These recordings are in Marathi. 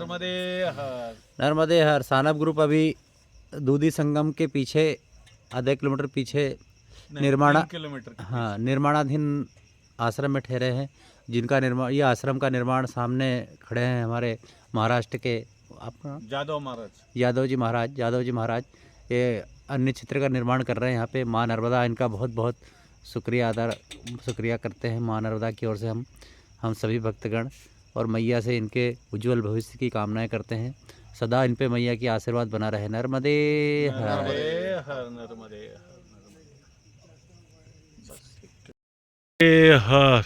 नर्मदे हर। नर्मदे हर। सानप ग्रुप अभी दूधी संगम के पीछे आधे किलोमीटर पीछे निर्माणा- किलोमीटर हाँ निर्माणाधीन आश्रम में ठहरे हैं जिनका निर्माण ये आश्रम का निर्माण सामने खड़े हैं हमारे महाराष्ट्र के आपका। जादव महाराज। यादव जी महाराज यादव जी महाराज ये अन्य चित्र का निर्माण कर रहे हैं यहाँ पे। माँ नर्मदा इनका बहुत बहुत शुक्रिया अदा शुक्रिया करते हैं माँ नर्मदा की ओर से हम हम सभी भक्तगण। और मैया से इनके उज्जवल भविष्य की कामनाएँ करते हैं। सदा इन पे मैया की आशीर्वाद बना रहे। नर्मदे हर नर्मदे हर नर्मदे हर।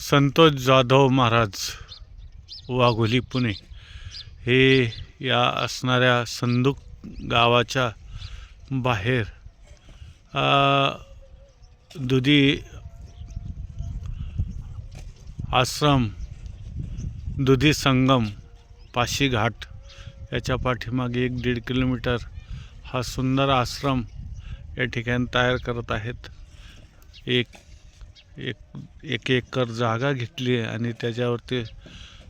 संतोष जाधव महाराज वाघोली पुणे। हे या असणाऱ्या संदूक गावाच्या बाहेर दुधी आश्रम दुधी संगम पाशी घाट याच्या पाठीमागे एक दीड किलोमीटर हा सुंदर आश्रम या ठिकाणी तयार करत आहेत. एक एक एक एकर जागा घेतली आहे आणि त्याच्यावरती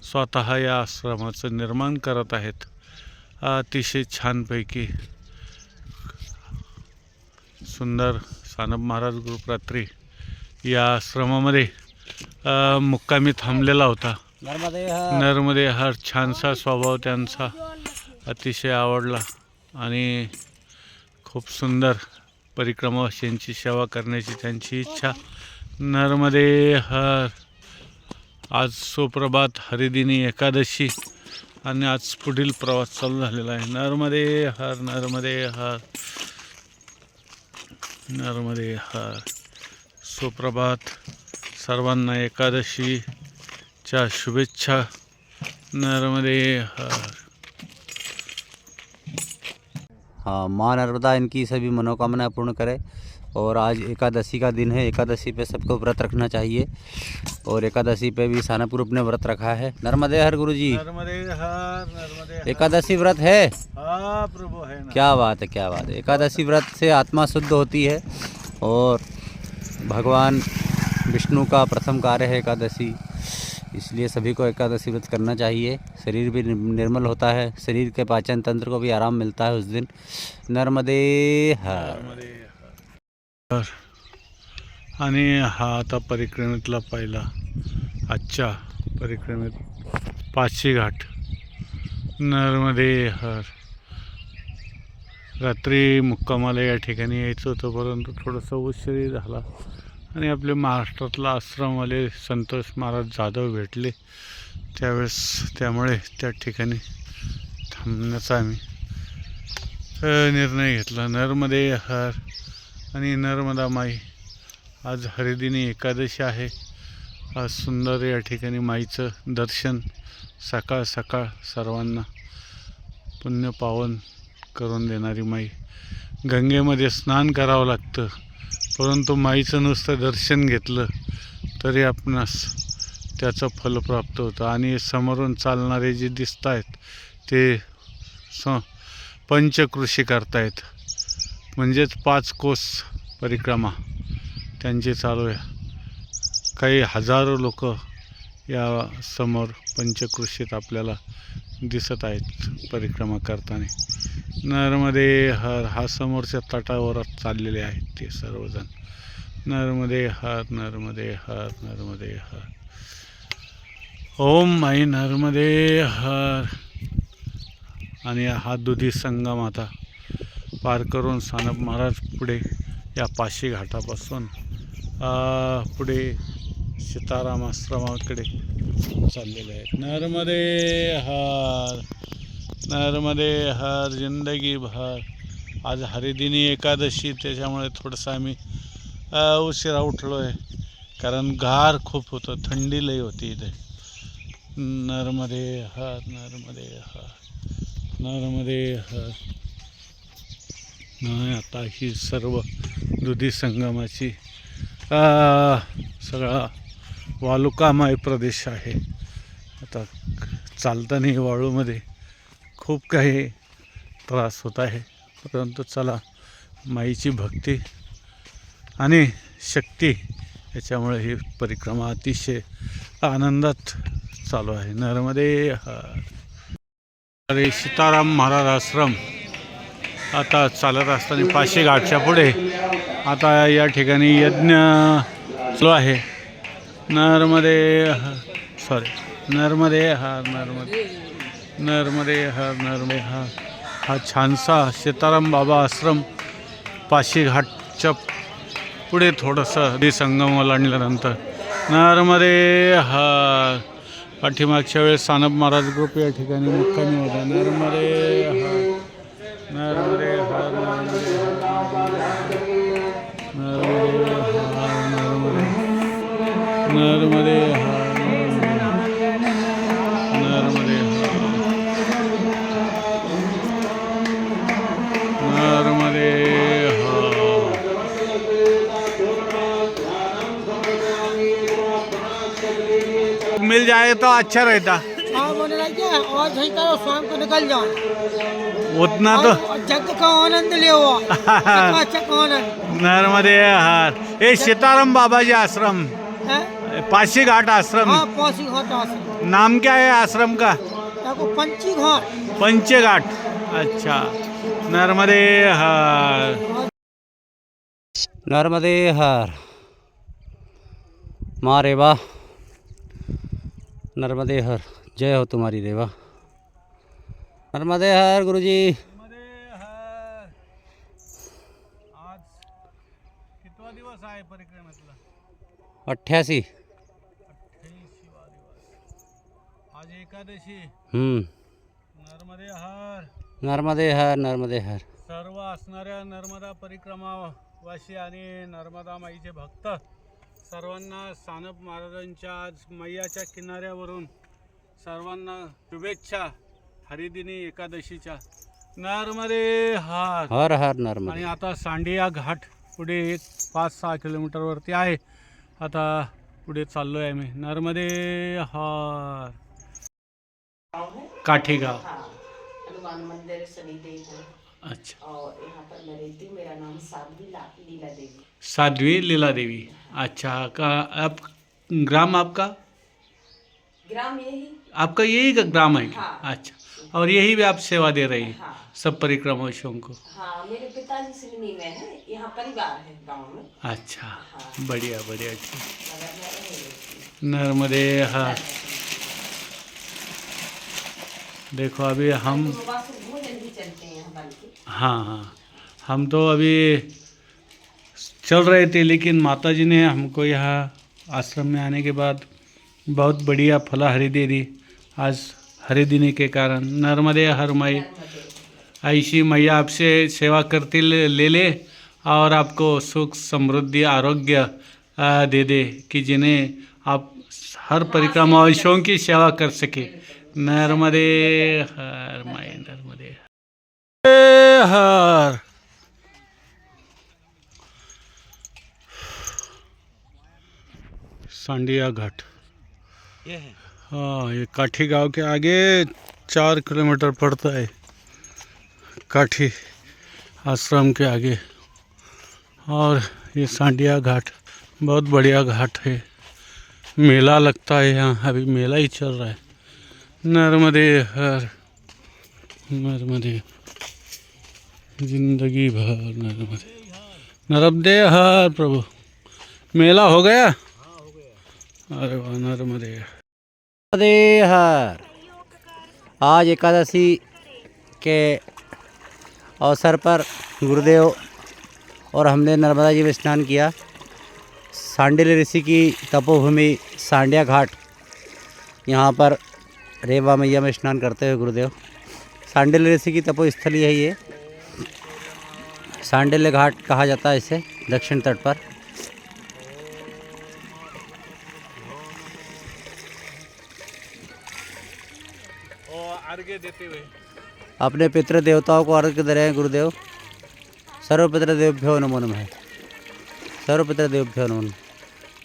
स्वतः या आश्रमाचं निर्माण करत आहेत. अतिशय छानपैकी सुंदर सानप महाराज गुरुप्रात्री या आश्रमामध्ये मुक्कामी थांबलेला होता. नर्मदे हर छानसा स्वभाव त्यांचा अतिशय आवडला आणि खूप सुंदर परिक्रमावासियांची सेवा करण्याची त्यांची इच्छा. नरमध्ये हर आज सुप्रभात हरिदिनी एकादशी आणि आज पुढील प्रवास चालू झालेला आहे. नरमध्ये हर नरमध्ये हर नरमध्ये हर सुप्रभात. सर्वांना एकादशीच्या शुभेच्छा। नर्मदे हाँ माँ नर्मदा इनकी सभी मनोकामनाएँ पूर्ण करे और आज एकादशी का दिन है। एकादशी पे सबको व्रत रखना चाहिए और एकादशी पे भी सानप ग्रुप ने व्रत रखा है। नर्मदे हर गुरु जी नर्मदे हर नर्मदे हर। एकादशी व्रत है? हाँ प्रभु है ना। क्या बात है क्या बात है। एकादशी व्रत से आत्मा शुद्ध होती है और भगवान विष्णु का प्रथम कार्य है एकादशी। इसलिए सभी को एकादशी व्रत करना चाहिए। शरीर भी निर्मल होता है। शरीर के पाचन तंत्र को भी आराम मिलता है उस दिन। नर्मदे हर। हा आता परिक्रमेतला पहिला, आजच्या परिक्रमेत पाचशे घाट. नर्मदे हर। रात्री मुक्कामाला या ठिकाणी यायचं होतं, परंतु थोडंसं उशीरही झाला. आणि आपले महाराष्ट्रातला आश्रमवाले संतोष महाराज जाधव भेटले. त्यावेळेस त्यामुळे त्या ठिकाणी थांबण्याचा आम्ही निर्णय घेतला. नर्मदे हर आणि नर्मदा माई आज हरिदिनी एकादशी आहे. आज सुंदर या ठिकाणी माईचं दर्शन सकाळ सकाळ सर्वांना पुण्य पावन करून देणारी माई. गंगेमध्ये स्नान करावं लागतं. परंतु माईचं नुसतं दर्शन घेतलं तरी आपणास त्याचं फल प्राप्त होतं. आणि समोरून चालणारे जे दिसत आहेत ते स पंचकृषी करतायत. म्हणजेच पाच कोस परिक्रमा त्यांची चालू आहे. काही हजारो लोक या समोर पंचकृषीत आपल्याला दिसत आहेत परिक्रमा करताना. नर्मदे हर हा समोरच्या तटावर चाललेले आहेत ते सर्वजण. नर्मदे हर नर्मदे हर नर्मदे हर. ओम माई नर्मदे हर. आणि हा दुधी संगम आता पार करून सानप महाराज पुढे या पाशी घाटापासून पुढे सीताराम आश्रमाकडे चाललेले आहेत. नर्मदे हर. नर्मदे हर जिंदगी भर. आज हरिदिनी एकादशी त्याच्यामुळे थोडंसं आम्ही उशिरा उठलो आहे कारण गार खूप होतं थंडी लई होती इथे. नर्मदे हर नर्मदे हर नर्मदे हर. नाही आता ही सर्व दुधी संगमाची सगळा वालुकामय प्रदेश आहे. आता चालताना वाळूमध्ये. खूप काही त्रास होत आहे. परंतु चला माईची भक्ती आणि शक्ती याच्यामुळे ही परिक्रमा अतिशय आनंदात चालू आहे. नर्मदे अरे सीताराम महाराज आश्रम. आता चालत असताना पाचशे घाटच्या पुढे आता या ठिकाणी यज्ञ चालू आहे. नर्मदे सॉरी नर्मदे हा नर्मदे. नर्मदे हर नर्मदे हर। हा छानसा सीताराम बाबा आश्रम पाशीघाटच्या पुढे थोडंसं नदी संगम ओलांडल्यानंतर नर्मदे हर। पाठीमागच्या वेळेस सानप महाराज ग्रुप या ठिकाणी मुक्कामी होता। नर्मदे हर। नर्मदे हर नर्मदे हर नर्मदे हर नर्मदे तो अच्छा रहता। हाँ बोले और सही करो शाम को निकल जाओ। उतना तो जग का आनंद ले आनंद। नर्मदे हार। हे सीताराम बाबाजी आश्रम। है? पाशी घाट आश्रम। हाँ पौसी घाट आश्रम। नाम क्या है आश्रम का? पंची घाट। पंचे घाट। अच्छा। नर्मदे हार। नर्मदे हर। माँ रेवा नर्मदे हर जय हो तुम्हारी रेवा नर्मदे हर गुरुजी दिवस आहे परिक्रमेतला? अठ्ठ्यासी। आज एकादशी. हम्म, नर्मदे हार नर्मदे हर नर्मदे हर सर्व असणाऱ्या नर्मदा परिक्रमावासी आणि नर्मदा माईचे भक्त सर्वांना सानप महाराजांच्या आज मैयाच्या किनाऱ्यावरून सर्वांना शुभेच्छा हरिदिनी एकादशीच्या. नर्मदे हार. हर हर आणि नर्मदे आता सांडिया घाट पुढे एक पाच सहा किलोमीटरवरती आहे. आता पुढे चाललो आहे आम्ही. नर्मदे हार. काठीगाव. हनुमान मंदिर अच्छा। और यहाँ पर मैं रहती हूँ मेरा नाम साध्वी लीला देवी। साध्वी लीला देवी। अच्छा का आप ग्राम आपका? ग्राम यही। आपका यही का ग्राम है? हाँ। अच्छा और यही भी आप सेवा दे रही हैं? हाँ। सब परिक्रमावासियों को? हाँ मेरे पिताजी सिवनी में है यहाँ परिवार है गाँव में। अच्छा हाँ। बढ़िया बढ़िया ठीक। नर्मदे हाँ। देखो अभी हम तो हैं हाँ हाँ हम तो अभी चल रहे थे लेकिन माता जी ने हमको यहाँ आश्रम में आने के बाद बहुत बढ़िया फलाहारी दे दी। आज हरी देने के कारण। नर्मदे हर मई ऐसी मैया आपसे सेवा करती ले ले ले और आपको सुख समृद्धि आरोग्य दे दे कि जिन्हें आप हर परिक्रमावासियों की सेवा कर सके। नर्मदे हर माई नर्मदे हर। सांडिया घाट। हाँ ये काठी गाँव के आगे चार किलोमीटर पड़ता है। काठी आश्रम के आगे। और ये सांडिया घाट बहुत बढ़िया घाट है। मेला लगता है यहाँ अभी मेला ही चल रहा है। नर्मदे हर, नर्मदे, ज़िंदगी भर नर्मदे। नर्मदे हर प्रभु। मेला हो गया? अरे वाह, नर्मदे। नर्मदे हर। आज एकादशी के अवसर पर गुरुदेव और हमने नर्मदा जी में स्नान किया। सांडिल ऋषि की तपोभूमि सांडिया घाट, यहाँ पर रेवा मैया, में स्नान करते हुए गुरुदेव। सांडिल ऋषि की तपोस्थली है ये। सांडिल्य घाट कहा जाता है इसे, दक्षिण तट पर। देते हुए अपने पितृ देवताओं को अर्घ्य दे रहे हैं गुरुदेव। सर्व पितृ देवभ्यो नमो नमः। सर्व पितृ देवभ्यो नमः।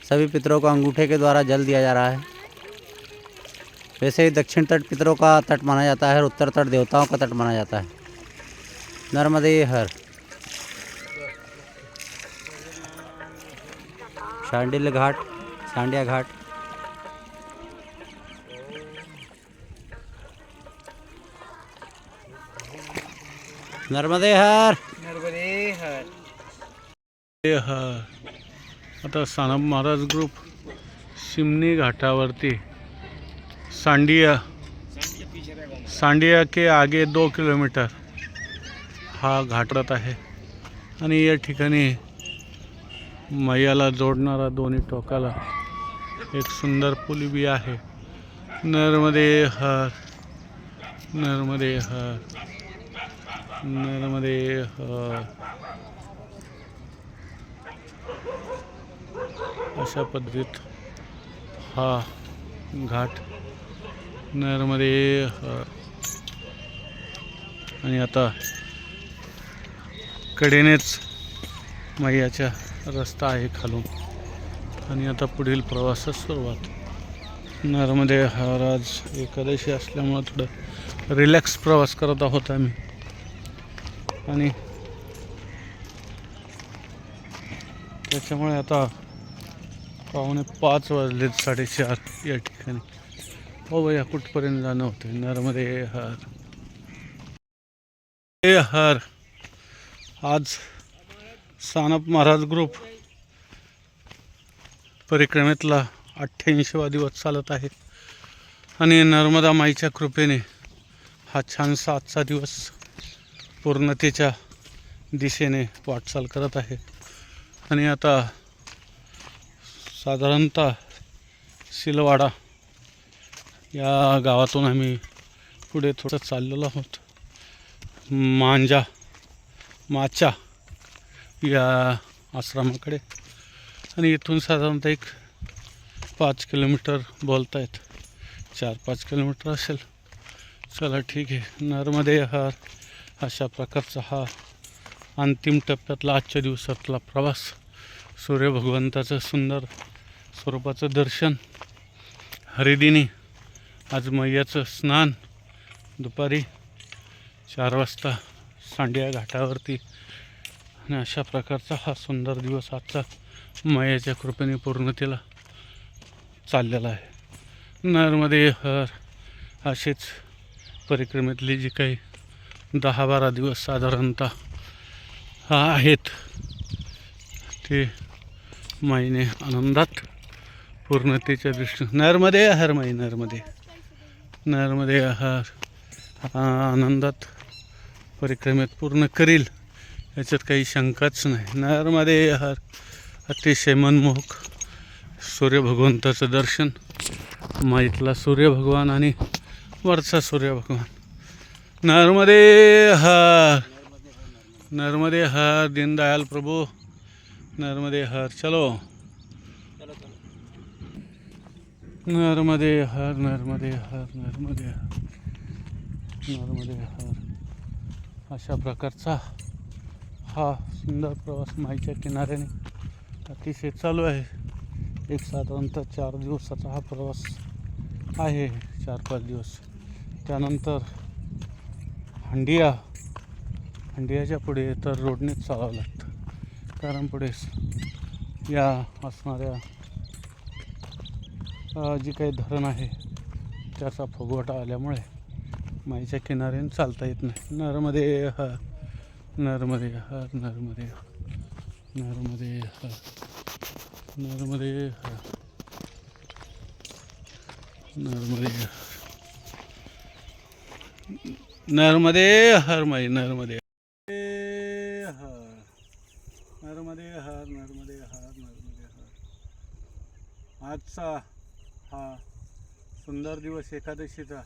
सभी पितरों को अंगूठे के द्वारा जल दिया जा रहा है। वैसे ही दक्षिण तट पितरों का तट माना जाता है और उत्तर तट देवताओं का तट माना जाता है। नर्मदे हर। शांडिल घाट सांडिया घाट। नर्मदे हर। नर्मदे हर। आता सानप महाराज ग्रुप शिमनी घाटावरती सांडिया। सांडिया के आगे दो किलोमीटर। हा घाटरत आहे। आणि या ठिकाणी मैयाला जोडणारा दोन्ही टोकाला एक सुंदर पूल बी आहे. नर्मदे हर नर्मदे हर नर्मदे हर. अशा पद्धतीत हा घाट नरमध्ये आणि आता कडेनेच मैयाचा रस्ता आहे खालून. आणि आता पुढील प्रवासास सुरुवात. नरमध्ये हराज आज एकादशी असल्यामुळं थोडं रिलॅक्स प्रवास करत आहोत आम्ही. आणि त्याच्यामुळे आता पावणे पाच वाजलेत साडेचार या ठिकाणी. हो भैया कुठपर्यंत जाणं होतं नर्मदे हर. हे हर. आज सानप महाराज ग्रुप परिक्रमेतला अठ्ठ्याऐंशीवा दिवस चालत आहे. आणि नर्मदा माईच्या कृपेने हा छानसा आजचा दिवस पूर्णतेच्या दिशेने वाटचाल करत आहे. आणि आता साधारणतः सिलवाडा या गावातून आम्ही पुढे थोडं चाललेलो आहोत. मांजा माचा या आश्रमाकडे. आणि इथून साधारणतः एक पाच किलोमीटर बोलतायत. चार पाच किलोमीटर असेल. चला ठीक आहे. नर्मदे हा अशा प्रकारचा हा अंतिम टप्प्यातला आजच्या दिवसातला प्रवास. सूर्यभगवंताचं सुंदर स्वरूपाचं दर्शन. हरिदिनी. आज मैयाचं स्नान दुपारी चार वाजता सांडिया घाटावरती. आणि अशा प्रकारचा हा सुंदर दिवस आजचा मैयाच्या कृपेने पूर्णतेला चाललेला आहे. नरमध्ये हर असेच परिक्रमेतली जी काही दहा बारा दिवस साधारणतः हा आहेत ते माईने आनंदात पूर्णतेच्या दृष्टीने. नरमध्ये हर माई नरमध्ये नरमध्ये हर हा आनंदात परिक्रमेत पूर्ण करील याच्यात काही शंकाच नाही. नर्मदे हर अतिशय मनमोहक सूर्यभगवंताचं दर्शन माईतला सूर्यभगवान आणि वरचा सूर्यभगवान. नर्मदे हर नर्मदे हर दीनदयाल प्रभू. नर्मदे हर चलो. नर्मदे हर नर्मदे हर नर्मदे हर नर्मदे हर. अशा प्रकारचा हा सुंदर प्रवास माईच्या किनाऱ्याने अतिशय चालू आहे. एक साधारणतः चार दिवसाचा हा प्रवास आहे. चार पाच दिवस. त्यानंतर हंडिया हंडियाच्या पुढे तर रोडनेच चालावं लागतं. कारण पुढे स- या असणाऱ्या जी काही धरण आहे त्याचा फुगवटा आल्यामुळे माईच्या किनाऱ्याने चालता येत नाही नर्मदे ह नर्मदे ह नर्मदे नर्मदे ह नर्मदे ह नर्मदे नर्मदे हर माई नर्मदे हर नर्मदे हर नर्मदे हर नर्मदे हर आजचा हा सुंदर दिवस एकादशीचा.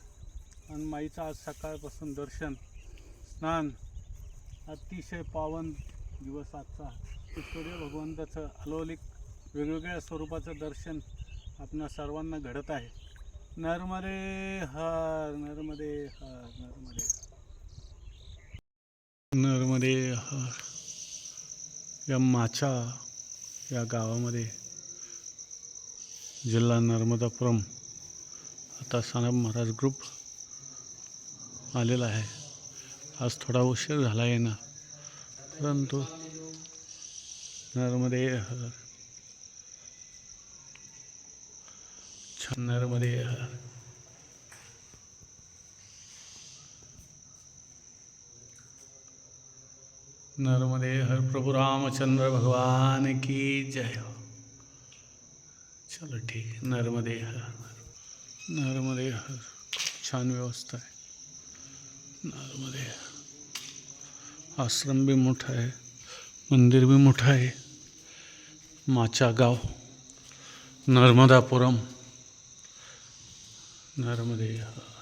आणि माईचं आज सकाळपासून दर्शन स्नान अतिशय पावन दिवस आजचा. सूर्य भगवंताचं अलौलिक वेगवेगळ्या स्वरूपाचं दर्शन आपणा सर्वांना घडत आहे. नर्मदे हर नर्मदे हर नर्मदे नर्मदे हर. या माछा या गावामध्ये जिल्हा नर्मदापुरम आता सानप महाराज ग्रुप आलेला आहे. आज थोडा उशीर आहे ना. परंतु नर्मदे नर्मदे नर्मदे हर प्रभु रामचंद्र भगवान की जय हो. चलो ठीक आहे. नर्मदे हर नर्मदे हर. छान व्यवस्था आहे. नर्मदे हर. आश्रम बी मोठा आहे. मंदिर बी मोठं आहे. माचा गाव. नर्मदापुरम. नर्मदे हर.